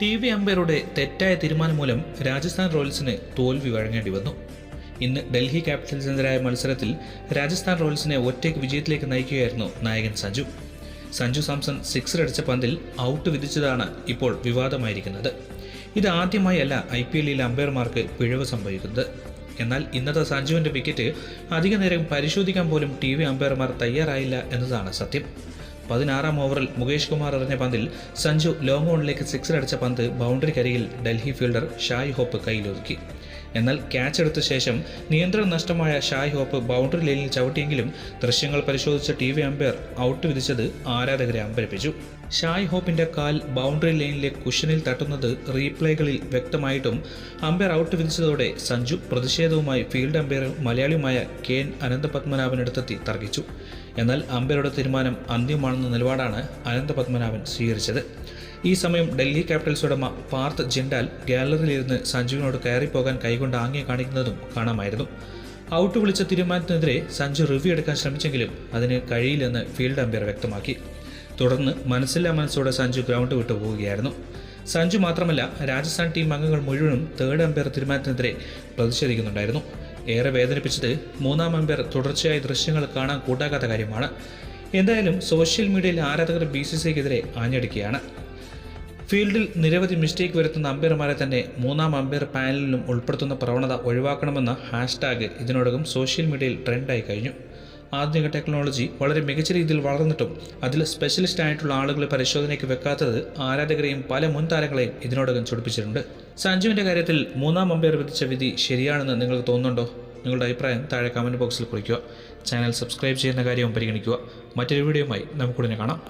T V അമ്പയറുടെ തെറ്റായ തീരുമാനം മൂലം രാജസ്ഥാൻ റോയൽസിന് തോൽവി വഴങ്ങേണ്ടി വന്നു. ഇന്ന് ഡൽഹി ക്യാപിറ്റൽസിനെതിരായ മത്സരത്തിൽ രാജസ്ഥാൻ റോയൽസിനെ ഒറ്റയ്ക്ക് വിജയത്തിലേക്ക് നയിക്കുകയായിരുന്നു നായകൻ സഞ്ജു. സഞ്ജു സാംസൺ സിക്സർ അടിച്ച പന്തിൽ ഔട്ട് വിധിച്ചതാണ് ഇപ്പോൾ വിവാദമായിരിക്കുന്നത്. ഇത് ആദ്യമായല്ല ഐ പി എല്ലിൽ അമ്പയർമാർക്ക് പിഴവ് സംഭവിക്കുന്നത്. എന്നാൽ ഇന്നത്തെ സഞ്ജുവിന്റെ വിക്കറ്റ് അധിക നേരം പരിശോധിക്കാൻ പോലും ടി വി അമ്പയർമാർ തയ്യാറായില്ല എന്നതാണ് സത്യം. പതിനാറാം ഓവറിൽ മുകേഷ് കുമാർ എറിഞ്ഞ പന്തിൽ സഞ്ജു ലോങ് ഓണിലേക്ക് സിക്സർ അടിച്ച പന്ത് ബൗണ്ടറിക്കരികിൽ ഡൽഹി ഫീൽഡർ ഷായ് ഹോപ്പ് കയ്യിലൊതുക്കി. എന്നാൽ ക്യാച്ച് എടുത്ത ശേഷം നിയന്ത്രണം നഷ്ടമായ ഷായ് ഹോപ്പ് ബൗണ്ടറി ലൈനിൽ ചവിട്ടിയെങ്കിലും ദൃശ്യങ്ങൾ പരിശോധിച്ച ടി വി അമ്പയർ ഔട്ട് വിധിച്ചത് ആരാധകരെ അമ്പരപ്പിച്ചു. ഷായ് ഹോപ്പിന്റെ കാൽ ബൗണ്ടറി ലൈനിലെ കുഷനിൽ തട്ടുന്നത് റീപ്ലേകളിൽ വ്യക്തമായിട്ടും അമ്പയർ ഔട്ട് വിധിച്ചതോടെ സഞ്ജു പ്രതിഷേധവുമായി ഫീൽഡ് അമ്പയർ മലയാളിയുമായ കെ എൻ അനന്തപത്മനാഭനടുത്തെത്തി തർക്കിച്ചു. എന്നാൽ അമ്പയറുടെ തീരുമാനം അന്ത്യമാണെന്ന നിലപാടാണ് അനന്തപത്മനാഭൻ സ്വീകരിച്ചത്. ഈ സമയം ഡൽഹി ക്യാപിറ്റൽസ് ഉടമ പാർത്ത് ജിൻഡാൽ ഗാലറിയിലിരുന്ന് സഞ്ജുവിനോട് കയറിപ്പോകാൻ കൈകൊണ്ട് ആംഗ്യം കാണിക്കുന്നതും കാണാമായിരുന്നു. ഔട്ട് വിളിച്ച തീരുമാനത്തിനെതിരെ സഞ്ജു റിവ്യൂ എടുക്കാൻ ശ്രമിച്ചെങ്കിലും അതിന് കഴിയില്ലെന്ന് ഫീൽഡ് അമ്പയർ വ്യക്തമാക്കി. തുടർന്ന് മനസ്സില്ലാ മനസ്സോടെ സഞ്ജു ഗ്രൗണ്ട് വിട്ടു പോവുകയായിരുന്നു. സഞ്ജു മാത്രമല്ല രാജസ്ഥാൻ ടീം അംഗങ്ങൾ മുഴുവനും തേർഡ് അമ്പയർ തീരുമാനത്തിനെതിരെ പ്രതിഷേധിക്കുന്നുണ്ടായിരുന്നു. ഏറെ വേദനിപ്പിച്ചത് മൂന്നാം അമ്പയർ തുടർച്ചയായ ദൃശ്യങ്ങൾ കാണാൻ കൂട്ടാക്കാത്ത കാര്യമാണ്. എന്തായാലും സോഷ്യൽ മീഡിയയിൽ ആരാധകർ ബി സി സിക്കെതിരെ ആഞ്ഞടിക്കുകയാണ്. ഫീൽഡിൽ നിരവധി മിസ്റ്റേക്ക് വരുത്തുന്ന അമ്പയർമാരെ തന്നെ മൂന്നാം അമ്പയർ പാനലിലും ഉൾപ്പെടുത്തുന്ന പ്രവണത ഒഴിവാക്കണമെന്ന ഹാഷ്ടാഗ് ഇതിനോടകം സോഷ്യൽ മീഡിയയിൽ ട്രെൻഡായി കഴിഞ്ഞു. ആധുനിക ടെക്നോളജി വളരെ മികച്ച രീതിയിൽ വളർന്നിട്ടും അതിൽ സ്പെഷ്യലിസ്റ്റ് ആയിട്ടുള്ള ആളുകളെ പരിശോധനയ്ക്ക് വെക്കാത്തത് ആരാധകരെയും പല മുൻ താരങ്ങളെയും ഇതിനോടകം ചൊടിപ്പിച്ചിട്ടുണ്ട്. സഞ്ജുവിന്റെ കാര്യത്തിൽ മൂന്നാം അമ്പയർ വിധിച്ച വിധി ശരിയാണെന്ന് നിങ്ങൾക്ക് തോന്നുന്നുണ്ടോ? നിങ്ങളുടെ അഭിപ്രായം താഴെ കമന്റ് ബോക്സിൽ കുറിക്കുക. ചാനൽ സബ്സ്ക്രൈബ് ചെയ്യുന്ന കാര്യവും പരിഗണിക്കുക. മറ്റൊരു വീഡിയോയുമായി നമുക്കുടനെ കാണാം.